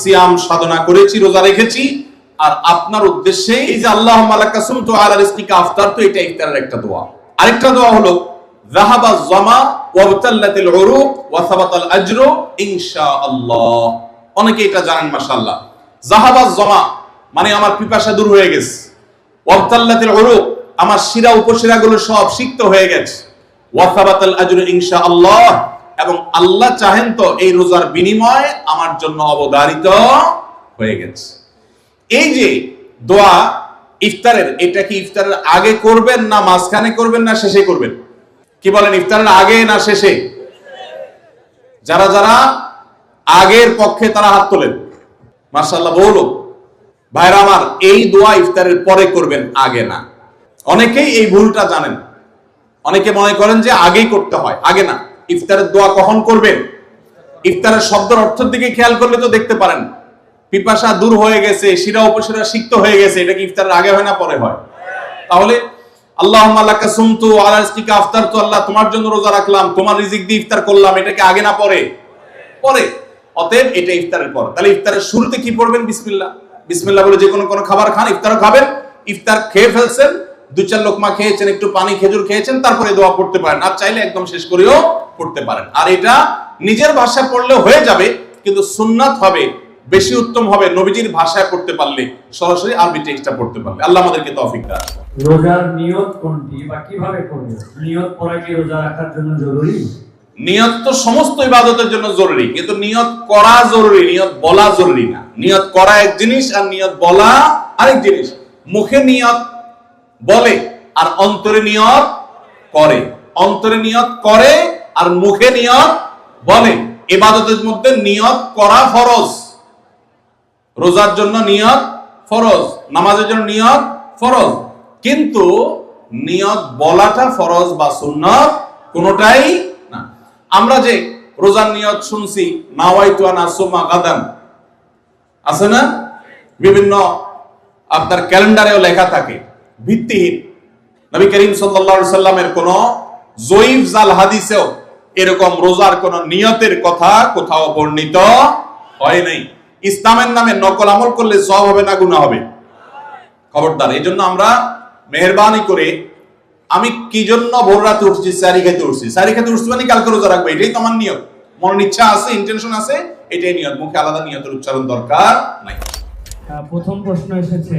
সিয়াম সাধনা করেছি, রোজা রেখেছি। আর আপনার উদ্দেশ্যে এই যে আল্লাহ তো আফতার, তো এটা ইফতারের একটা দোয়া। আরেকটা দোয়া হলো, যাহাবা ওয়াবতাল্লাতিল ইনশাআল্লাহ। অনেকে এটা জানেন, মাশাআল্লাহ। জাহাবা জামা মানে আমার পিপাসা দূর হয়ে গেছে। ওয়াবতাল্লাতিল আমার শিরা উপশিরাগুলো সব সিক্ত হয়ে গেছে। ওয়া সাবাতাল ইনশাআল্লাহ। এবং আল্লাহ চাহেন তো এই রোজার বিনিময় আমার জন্য অবধারিত হয়ে গেছে। এই যে দোয়া ইফতারের, এটা কি ইফতারের আগে করবেন না মাঝখানে করবেন না শেষে করবেন? কি বলেন, ইফতারের আগে না শেষে? যারা যারা আগের পক্ষে তারা হাত তোলেন। মার্শাল্লাহ বহু লোক ভাইরা আমার, এই দোয়া ইফতারের পরে করবেন, আগে না। অনেকেই এই ভুলটা জানেন। অনেকে মনে করেন যে আগেই করতে হয়, আগে না। ইফতারের দোয়া কখন করবেন? ইফতারের শব্দের অর্থের দিকে খেয়াল করলে তো দেখতে পারেন। পিপাসা দূর হয়ে গেছে, শিরা উপশিরা সিক্ত হয়ে গেছে, এটা কি ইফতারের আগে হয় না পরে হয়? তাহলে আল্লাহ লাকা সুমতু আলা রিজকিকা, আফতারতু আল্লাহ, তোমার জন্য রোজা রাখলাম, তোমার রিজিক দিয়ে ইফতার করলাম, এটা কি আগে না পরে? পরে। অতএব এটা ইফতারের পর। তাহলে ইফতারের শুরুতে কি পড়বেন? বিসমিল্লাহ। বিসমিল্লাহ বলে যে কোনো কোনো খাবার খান, ইফতারও খাবেন, ইফতার খেয়ে ফেলছেন দু চার লোকমা খেয়েছেন একটু পানি খেজুর খেয়েছেন তারপরে দোয়া পড়তে পারেন। আর চাইলে একদম শেষ করেও পড়তে পারেন। আর এটা নিজের ভাষায় পড়লে হয়ে যাবে কিন্তু সুন্নাত হবে বেশি উত্তম হবে নবীজির ভাষায় পড়তে পারলে সরাসরি আরবি টেক্সটটা পড়তে পারলে। আল্লাহ আমাদেরকে তৌফিক দান রোজার নিয়ত কোনটি বা কীভাবে করব নিয়ত করা কি রোজা রাখার জন্য জরুরি? নিয়ত তো সমস্ত ইবাদতের জন্য জরুরি কিন্তু নিয়ত করা জরুরি নিয়ত বলা জরুরি না। নিয়ত করা এক জিনিস আর নিয়ত বলা আরেক জিনিস। মুখে নিয়ত বলে আর অন্তরে নিয়ত করে। অন্তরে নিয়ত করে আর মুখে নিয়ত বলে। ইবাদতের মধ্যে নিয়ত করা ফরজ। রোজার জন্য নিয়ত ফরজ। নামাজের জন্য নিয়ত ফরজ। কিন্তু নিয়ত বলাটা ফরজ বা সুন্নত কোনোটাই না। আমরা যে রোজার নিয়ত শুনছি গাদান আছে না? বিভিন্ন আপনার ক্যালেন্ডারেও লেখা থাকে। ভিত্তিহীন। নবী করিম সাল্লাল্লাহু সাল্লামের কোন জয়ীফ জাল হাদিসেও এরকম রোজার কোন নিয়তের কথা কোথাও বর্ণিত হয় নাই। ইসলামের নামে নকল আমল করলে সব হবে না গুনাহ হবে? খবরদার এই জন্য আমরা মেহরবানি করে আমি কি জন্য ভোর রাতে উঠছি সারি খেতে উঠছি? সারি খেতে উঠছি মানে কালকে রোজা রাখব? এটাই তো আমার নিয়ত। মনের ইচ্ছা আছে ইন্টেনশন আছে, এটাই নিয়ত। মুখে আলাদা নিয়তের উচ্চারণ দরকার নাই। প্রথম প্রশ্ন এসেছে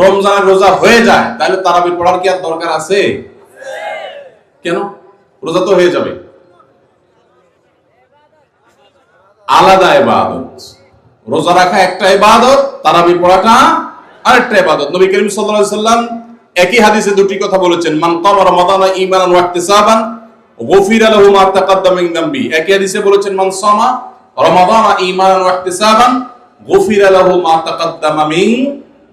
রমজানের রোজা হয়ে যায়, তাহলে তারাবি পড়ার কি আর দরকার আছে? কেন? রোজা তো হয়ে যাবে। আলাদা ইবাদত। রোজা রাখা একটা ইবাদত, তারাবি পড়াটা আরেকটা ইবাদত। নবী করিম সাল্লাল্লাহু আলাইহি সাল্লাম একই হাদিসে দুটি কথা বলেছেন, মান কামা রমাদান ঈমানান ওয়া ইহতিসাবান, গুফিরা লাহু মা তাকাদ্দামা মিন দামবি। একই হাদিসে বলেছেন, মান সামা রমাদান ঈমানান ওয়া ইহতিসাবান, গুফিরা লাহু মা তাকাদ্দামা মিন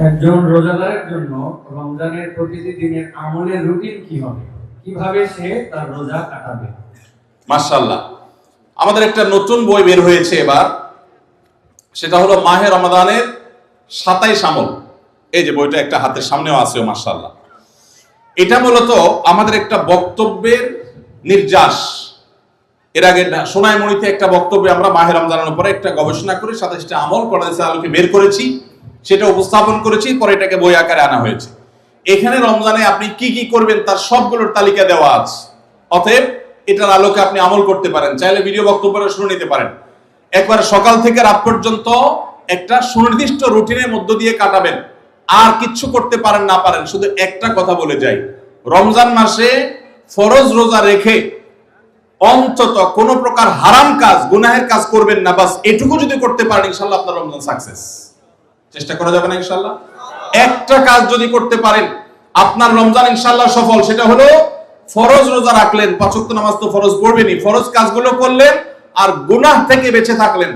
একজন রোজাদারের জন্য রমজানের প্রতিটি দিনের আমলের রুটিন কি হবে? কীভাবে সে তার রোজা কাটাবে? মাশাল্লাহ আমাদের একটা নতুন বই বের হয়েছে এবার। সেটা হলো মাহে রমাদানের সাতাইশ আমল। এই যে বইটা একটা হাতের সামনেও আছে মার্শাল্লাহ এটা মূলত আমাদের একটা বক্তব্যের নির্যাস। এর আগে সোনাইমণিতে একটা বক্তব্যে আমরা মাহের রমজানের উপরে একটা গবেষণা করে সাতাশটা আমল কোরআনের আলোকে বের করেছি। সেটা উপস্থাপন করেছি, পরে এটাকে বই আকারে আনা হয়েছে। এখানে রমজানে আপনি কি কি করবেন তার সবগুলোর তালিকা দেওয়া আছে। অতএব এটার আলোকে আপনি আমল করতে পারেন, চাইলে ভিডিও বক্তব্যটা শুনে নিতে পারেন। একবার সকাল থেকে রাত পর্যন্ত একটা সুনির্দিষ্ট রুটিনের মধ্য দিয়ে কাটাবেন। আর কিচ্ছু করতে পারেন, না পারেন, শুধু একটা কথা বলে যাই। রমজান মাসে ফরজ রোজা রেখে অন্তত কোন প্রকার হারাম কাজ, গুনাহের কাজ করবেন না, বাস এটুকু যদি করতে পারেন ইনশাল্লাহ আপনার রমজান সাকসেস চেষ্টা করা যাবে না ইনশাল্লাহ একটা কাজ যদি করতে পারেন, আপনার রমজান ইনশাল্লাহ সফল, সেটা হলো ফরজ রোজা রাখলেন পাঁচক্ত নামাজ তো ফরজ পড়বেনই। ফরজ কাজগুলো করলেন আর গুনাহ থেকে বেঁচে থাকলেন।